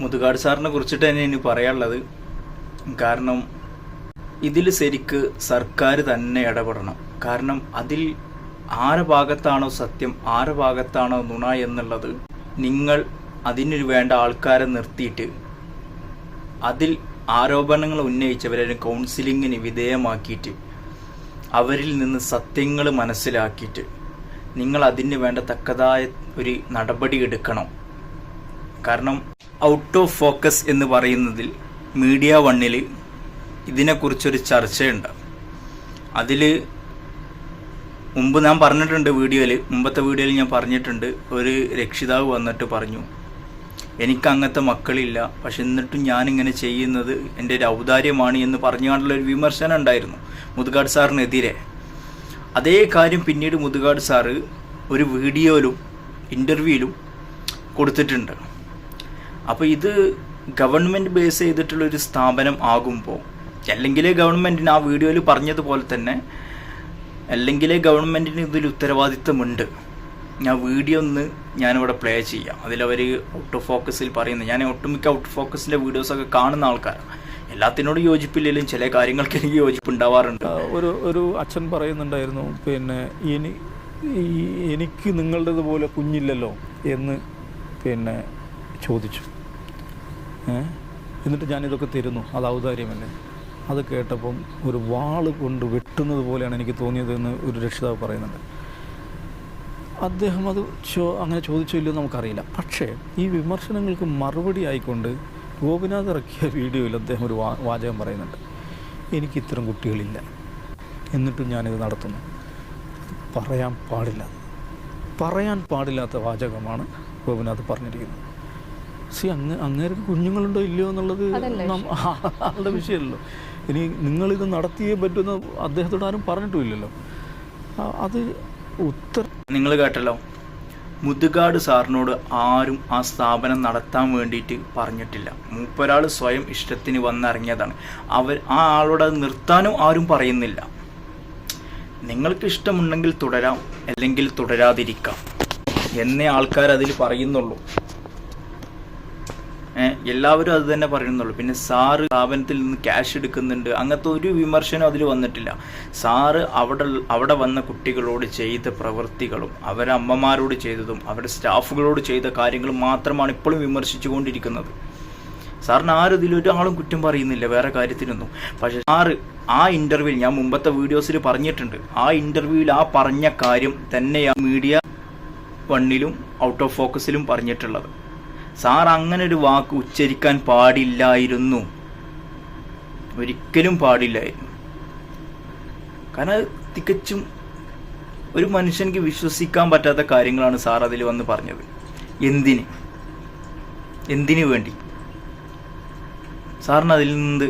മുതുകാട് സാറിനെ കുറിച്ചിട്ട് തന്നെ ഇനി പറയാനുള്ളത്. കാരണം ഇതിൽ ശരിക്ക് സർക്കാർ തന്നെ ഇടപെടണം. കാരണം അതിൽ ആരെ ഭാഗത്താണോ സത്യം ആരെ ഭാഗത്താണോ നുണ എന്നുള്ളത് നിങ്ങൾ അതിനു വേണ്ട ആൾക്കാരെ നിർത്തിയിട്ട് അതിൽ ആരോപണങ്ങൾ ഉന്നയിച്ചവരെ കൗൺസിലിങ്ങിന് വിധേയമാക്കിയിട്ട് അവരിൽ നിന്ന് സത്യങ്ങൾ മനസ്സിലാക്കിയിട്ട് നിങ്ങൾ അതിന് വേണ്ട തക്കതായ ഒരു നടപടി എടുക്കണം. കാരണം ഔട്ട് ഓഫ് ഫോക്കസ് എന്ന് പറയുന്നതിൽ മീഡിയ വണ്ണിൽ ഇതിനെക്കുറിച്ചൊരു ചർച്ചയുണ്ട്. അതിൽ മുമ്പ് ഞാൻ പറഞ്ഞിട്ടുണ്ട് വീഡിയോയിൽ മുമ്പത്തെ വീഡിയോയിൽ ഞാൻ പറഞ്ഞിട്ടുണ്ട് ഒരു രക്ഷിതാവ് വന്നിട്ട് പറഞ്ഞു എനിക്ക് അങ്ങനത്തെ മക്കളില്ല പക്ഷെ എന്നിട്ടും ഞാനിങ്ങനെ ചെയ്യുന്നത് എന്റെ ഒരു ഔദാര്യമാണ് എന്ന് പറഞ്ഞുകൊണ്ടുള്ള ഒരു വിമർശനം ഉണ്ടായിരുന്നു മുതുകാട് സാറിനെതിരെ. അതേ കാര്യം പിന്നീട് മുതുകാട് സാറ് ഒരു വീഡിയോയിലും ഇന്റർവ്യൂയിലും കൊടുത്തിട്ടുണ്ട്. അപ്പോൾ ഇത് ഗവൺമെന്റ് ബേസ് ചെയ്തിട്ടുള്ള ഒരു സ്ഥാപനം ആകുമ്പോൾ അല്ലെങ്കിൽ ഗവൺമെന്റിന് ആ വീഡിയോയിൽ പറഞ്ഞതുപോലെ തന്നെ അല്ലെങ്കിൽ ഗവൺമെന്റിന് ഇതിൽ ഉത്തരവാദിത്തമുണ്ട് ഞാൻ വീഡിയോ ഒന്ന് ഞാനിവിടെ പ്ലേ ചെയ്യാം. അതിലവർ ഔട്ട് ഫോക്കസിൽ പറയുന്നത് ഞാൻ ഒട്ടുമിക്ക ഔട്ട് ഫോക്കസിന്റെ വീഡിയോസൊക്കെ കാണുന്ന ആൾക്കാരാണ് എല്ലാത്തിനോടും യോജിപ്പില്ലെങ്കിലും ചില കാര്യങ്ങൾക്ക് എനിക്ക് യോജിപ്പുണ്ടാവാറുണ്ട്. ഒരു ഒരു അച്ഛൻ പറയുന്നുണ്ടായിരുന്നു പിന്നെ ഇനി എനിക്ക് നിങ്ങളുടേതുപോലെ കുഞ്ഞില്ലല്ലോ എന്ന് പിന്നെ ചോദിച്ചു. എന്നിട്ട് ഞാനിതൊക്കെ തരുന്നു. അത് ഔദാര്യമല്ലേ? അത് കേട്ടപ്പം ഒരു വാൾ കൊണ്ട് വെട്ടുന്നത് പോലെയാണ് എനിക്ക് തോന്നിയതെന്ന് ഒരു രക്ഷിതാവ് പറയുന്നുണ്ട്. അദ്ദേഹം അത് ചോ അങ്ങനെ ചോദിച്ചോ ഇല്ലയോ നമുക്കറിയില്ല. പക്ഷേ ഈ വിമർശനങ്ങൾക്ക് മറുപടി ആയിക്കൊണ്ട് ഗോപിനാഥ് ഇറക്കിയ വീഡിയോയിൽ അദ്ദേഹം ഒരു വാചകം പറയുന്നുണ്ട്. എനിക്ക് ഇത്തരം കുട്ടികളില്ല. എന്നിട്ടും ഞാനിത് നടത്തുന്നു. പറയാൻ പാടില്ല. പറയാൻ പാടില്ലാത്ത വാചകമാണ് ഗോപിനാഥ് പറഞ്ഞിരിക്കുന്നത്. സി അങ്ങ് അങ്ങേർക്ക് കുഞ്ഞുങ്ങളുണ്ടോ ഇല്ലയോ എന്നുള്ളത് ആളുടെ വിഷയമല്ലോ. ഇനി നിങ്ങളിത് നടത്തിയേ പറ്റുന്ന അദ്ദേഹത്തോട് ആരും പറഞ്ഞിട്ടുമില്ലല്ലോ. അത് ഉത്തര നിങ്ങൾ കേട്ടല്ലോ. മുതുകാട് സാറിനോട് ആരും ആ സ്ഥാപനം നടത്താൻ വേണ്ടിയിട്ട് പറഞ്ഞിട്ടില്ല. മൂപ്പൊരാൾ സ്വയം ഇഷ്ടത്തിന് വന്നിറങ്ങിയതാണ്. അവർ ആ ആളോട് അത് നിർത്താനും ആരും പറയുന്നില്ല. നിങ്ങൾക്ക് ഇഷ്ടമുണ്ടെങ്കിൽ തുടരാം അല്ലെങ്കിൽ തുടരാതിരിക്കാം. എന്നേ ആൾക്കാർ അതിൽ പറയുന്നുള്ളൂ. എല്ലാവരും അത് തന്നെ പറയുന്നുള്ളൂ പിന്നെ സാറ് സ്ഥാപനത്തിൽ നിന്ന് ക്യാഷ് എടുക്കുന്നുണ്ട്. അങ്ങനത്തെ ഒരു വിമർശനം അതിൽ വന്നിട്ടില്ല. സാറ് അവിടെ അവിടെ വന്ന കുട്ടികളോട് ചെയ്ത പ്രവൃത്തികളും അവരെ അമ്മമാരോട് ചെയ്തതും അവരുടെ സ്റ്റാഫുകളോട് ചെയ്ത കാര്യങ്ങളും മാത്രമാണ് ഇപ്പോഴും വിമർശിച്ചുകൊണ്ടിരിക്കുന്നത്. സാറിന് ആരും ഇതിൽ ഒരാളും കുറ്റം പറയുന്നില്ല. വേറെ കാര്യത്തിനൊന്നും പക്ഷെ സാറ് ആ ഇന്റർവ്യൂവിൽ ഞാൻ മുമ്പത്തെ വീഡിയോസിൽ പറഞ്ഞിട്ടുണ്ട്. ആ ഇന്റർവ്യൂവിൽ ആ പറഞ്ഞ കാര്യം തന്നെയാണ് മീഡിയ വണ്ണിലും ഔട്ട് ഓഫ് ഫോക്കസിലും പറഞ്ഞിട്ടുള്ളത്. സാർ അങ്ങനെ ഒരു വാക്ക് ഉച്ചരിക്കാൻ പാടില്ലായിരുന്നു. ഒരിക്കലും പാടില്ലായിരുന്നു. കാരണം തികച്ചും ഒരു മനുഷ്യനിക്ക് വിശ്വസിക്കാൻ പറ്റാത്ത കാര്യങ്ങളാണ് സാർ അതിൽ വന്ന് പറഞ്ഞത്. എന്തിന്? എന്തിനു വേണ്ടി? സാറിന് അതിൽ നിന്ന്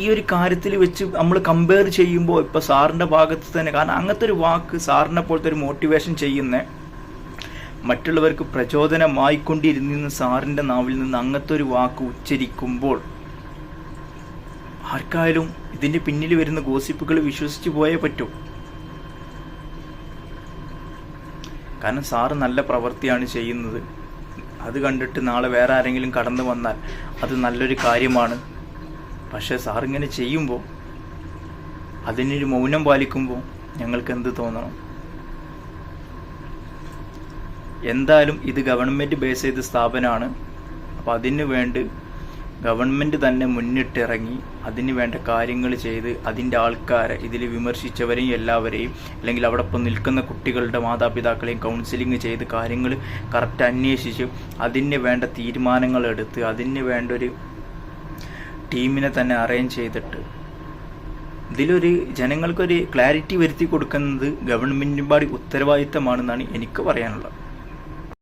ഈ ഒരു കാര്യത്തിൽ വെച്ച് നമ്മൾ കമ്പയർ ചെയ്യുമ്പോൾ ഇപ്പൊ സാറിന്റെ ഭാഗത്ത് തന്നെ കാരണം അങ്ങനത്തെ ഒരു വാക്ക് സാറിനെ പോലത്തെ ഒരു മോട്ടിവേഷൻ ചെയ്യുന്ന മറ്റുള്ളവർക്ക് പ്രചോദനമായിക്കൊണ്ടിരുന്ന സാറിന്റെ നാവിൽ നിന്ന് അങ്ങനത്തെ ഒരു വാക്ക് ഉച്ചരിക്കുമ്പോൾ ആർക്കായാലും ഇതിന്റെ പിന്നിൽ വരുന്ന ഗോസിപ്പുകൾ വിശ്വസിച്ച് പോയേ പറ്റൂ. കാരണം സാറ് നല്ല പ്രവൃത്തിയാണ് ചെയ്യുന്നത്. അത് കണ്ടിട്ട് നാളെ വേറെ ആരെങ്കിലും കടന്നു വന്നാൽ അത് നല്ലൊരു കാര്യമാണ്. പക്ഷേ സാറിങ്ങനെ ചെയ്യുമ്പോൾ അതിനൊരു മൗനം പാലിക്കുമ്പോൾ ഞങ്ങൾക്ക് എന്ത് തോന്നണം? എന്തായാലും ഇത് ഗവൺമെന്റ് ബേസ് ചെയ്ത സ്ഥാപനമാണ്. അപ്പോൾ അതിനു വേണ്ടി ഗവൺമെന്റ് തന്നെ മുന്നിട്ടിറങ്ങി അതിന് വേണ്ട കാര്യങ്ങൾ ചെയ്ത് അതിന്റെ ആൾക്കാരെ ഇതിൽ വിമർശിച്ചവരെയും എല്ലാവരെയും അല്ലെങ്കിൽ അവിടെ ഇപ്പം നിൽക്കുന്ന കുട്ടികളുടെ മാതാപിതാക്കളെയും കൗൺസിലിംഗ് ചെയ്ത് കാര്യങ്ങൾ കറക്റ്റ് അന്വേഷിച്ച് അതിന് വേണ്ട തീരുമാനങ്ങൾ എടുത്ത് അതിന് വേണ്ട ഒരു ടീമിനെ തന്നെ അറേഞ്ച് ചെയ്തിട്ട് ഇതിലൊരു ജനങ്ങൾക്കൊരു ക്ലാരിറ്റി വരുത്തി കൊടുക്കുന്നത് ഗവൺമെന്റിന്റെ ഉത്തരവാദിത്തമാണെന്നാണ് എനിക്ക് പറയാനുള്ളത്.